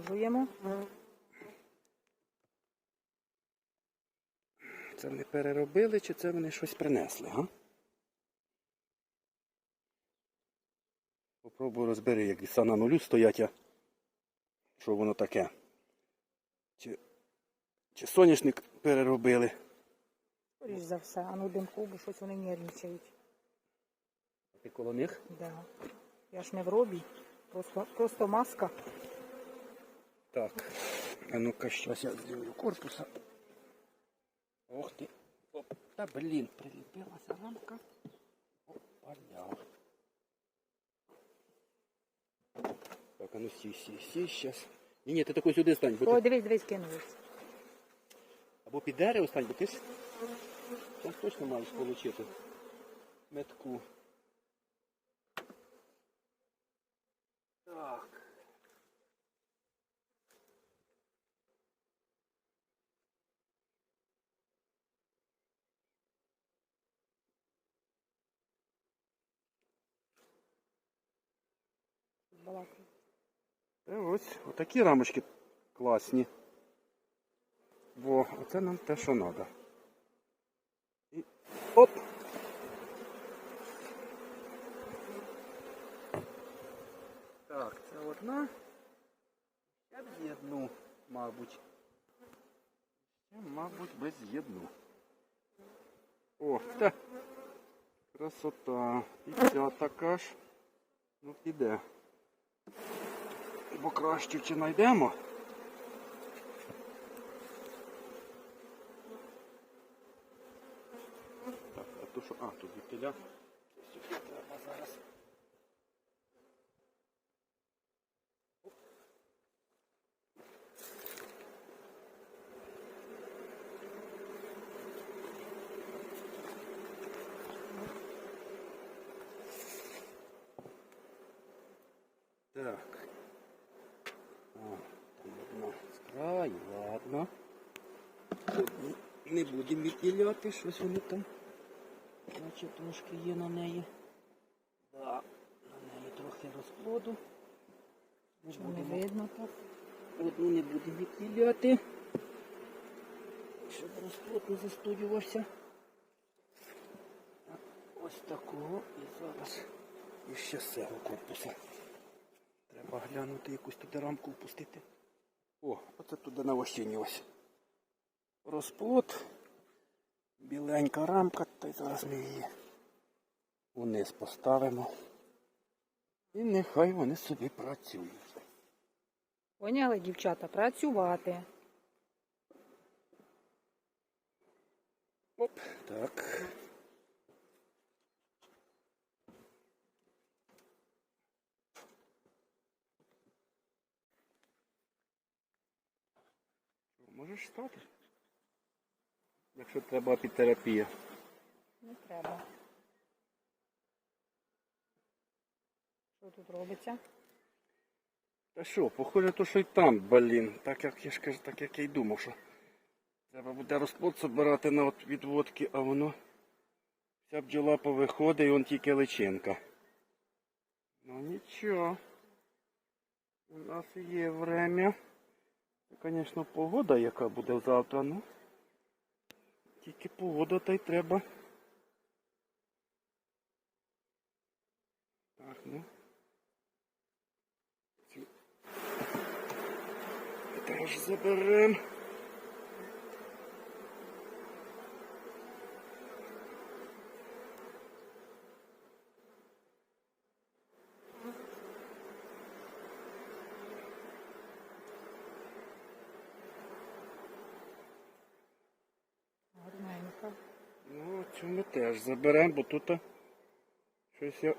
Продовжуємо. Це вони переробили чи це вони щось принесли, га? Попробую розбери, як віса на нулю стоять, а що воно таке. Чи, чи соняшник переробили? Скоріш за все, а ну димку, бо щось вони нервничають. Ти коло них? Да. Я ж не в робі, просто, просто маска. Так. А ну-ка, щас я зроблю корпуса. Ох ти. Оп. Та блін, приліпилася рамка. Опаля. Так, а ну сі, сі, сі, щас. Ні, ні, ти такой сюди стань, бо Ой, ти... дивись, дивись, кинулись. або під дерево стань, бо ти ж зараз точно маєш отримати метку. Так. Балакаю. Ось отакі рамочки класні. Во, оце нам те, що треба. І оп! Так, це одна. Я б з'єдну, мабуть. Я, мабуть, без з'єдну. О, та. Красота. І ця така ж. Ну, піде. Бо краще чи знайдемо. Так, а то що, а, тут вітиля. Сюди треба зараз. Так. О, там одна з краю, ладно. Одну Не будемо відділяти, щось вони там. Наче трошки є на неї. Да, на неї трохи розплоду. Не не будемо- видно так? Одну не будемо відділяти. Щоб розплод не застоювався. Ось такого і зараз іще з цього корпуса. Треба глянути якусь туди рамку впустити. О, оце туди на ось. Розплод. Біленька рамка, та й зараз ми її униз поставимо. І нехай вони собі працюють. Поняли, дівчата, працювати. Оп, так. Що, Можеш стати? Якщо треба апітерапія. Не треба. Що тут робиться? Та що, похоже, то що й там, блін. Так як я ж кажу, так як я й думав, що треба буде розплод збирати на відводки, а воно вся бджола повиходить і он тільки личинка. Ну нічого. У нас є время. Це, звісно, погода, яка буде завтра, ну. Тільки погода та й треба. Так, ну. Теж заберем. Ми теж заберемо, бо тут щось я.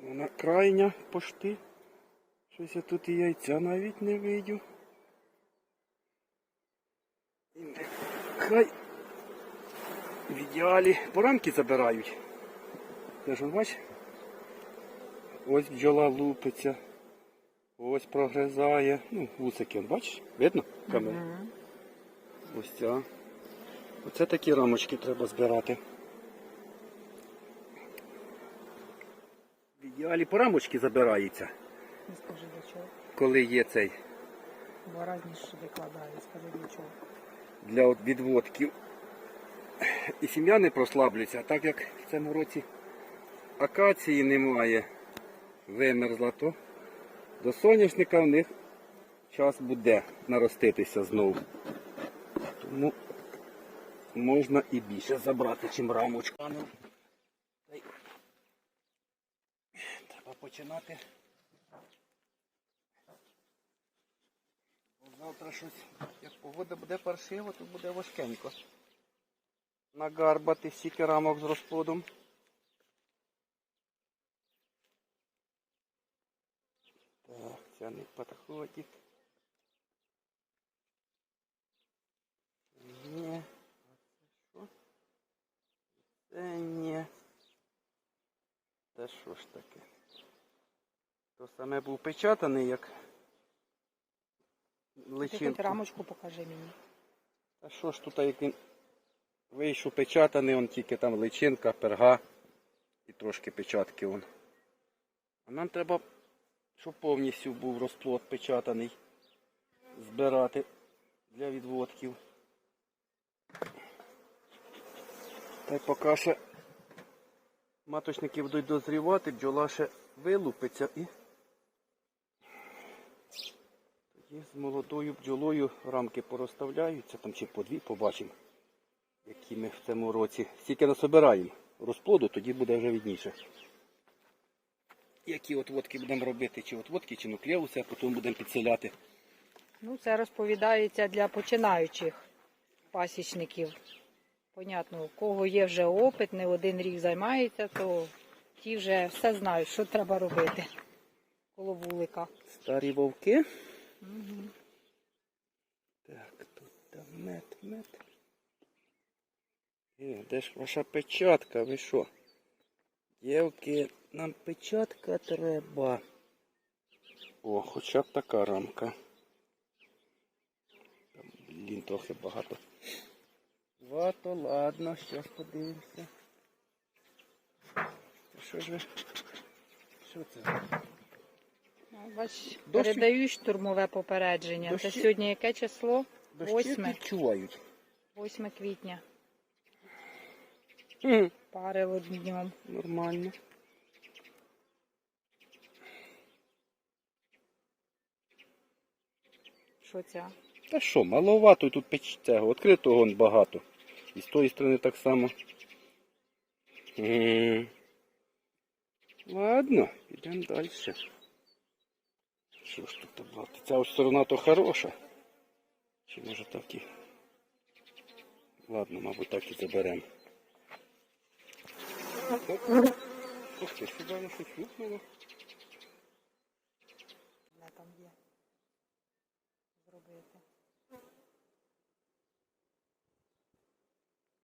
Вона крайня пошти. Щось я тут і яйця навіть не видю. І нехай в ідеалі поранки забирають. Ти ж бач? Ось бджола лупиться. Ось прогризає. Ну, вусики, бачиш? Видно? Камера? Ось ця. Оце такі рамочки треба збирати. В ідеалі по рамочки забирається, Не скажи за чого. коли є цей Два рази сюди кладаю, скажи для чого. для відводків. І сім'я не прослаблюється, а так як в цьому році акації немає, вимерзла, то до соняшника в них час буде нароститися знову. Тому можна і більше забрати, чим рамочку. Ну, та й Треба починати. Завтра щось, як погода буде паршива, то буде важкенько. Нагарбати стільки рамок з розплодом. Так, це не підходить. Ні. А це що? Це ні. Та що ж таке? То саме був печатаний, як Ти хоч рамочку покажи мені. А що ж тут, як він вийшов печатаний, он тільки там личинка, перга і трошки печатки он. А нам треба, щоб повністю був розплод печатаний, збирати для відводків. Та й поки ще маточники будуть дозрівати, бджола ще вилупиться і тоді з молодою бджолою рамки порозставляються, там чи по дві побачимо, які ми в цьому році. Стільки насобираємо розплоду, тоді буде вже відніше. Які отводки будемо робити, чи отводки, чи нуклеуси, а потім будемо підселяти. Ну, це розповідається для починаючих пасічників. Понятно, у кого є вже опит, не один рік займається, то ті вже все знають, що треба робити коло вулика. Старі вовки. Так, тут там мед, мед. Е, де ж ваша печатка? Ви що? Дівки, нам печатка треба. О, хоча б така рамка. Там, блін, трохи багато. Вато, ладно, зараз подивимося. Що ж ви? Що це? Бач, Дощі- передають штурмове попередження. Це Дощі- сьогодні яке число? Дощі Восьме. відчувають. 8 квітня. Хм, Парило днем. нормально. Що це? Та що, маловато тут печ цього, відкритого вон багато. І з тої сторони так само. М. Ладно, підемо далі. Що ж тут брати? Ця ось сторона то хороша. Чи може так і. Ладно, мабуть, так і заберемо. Ох ти, сюди не щось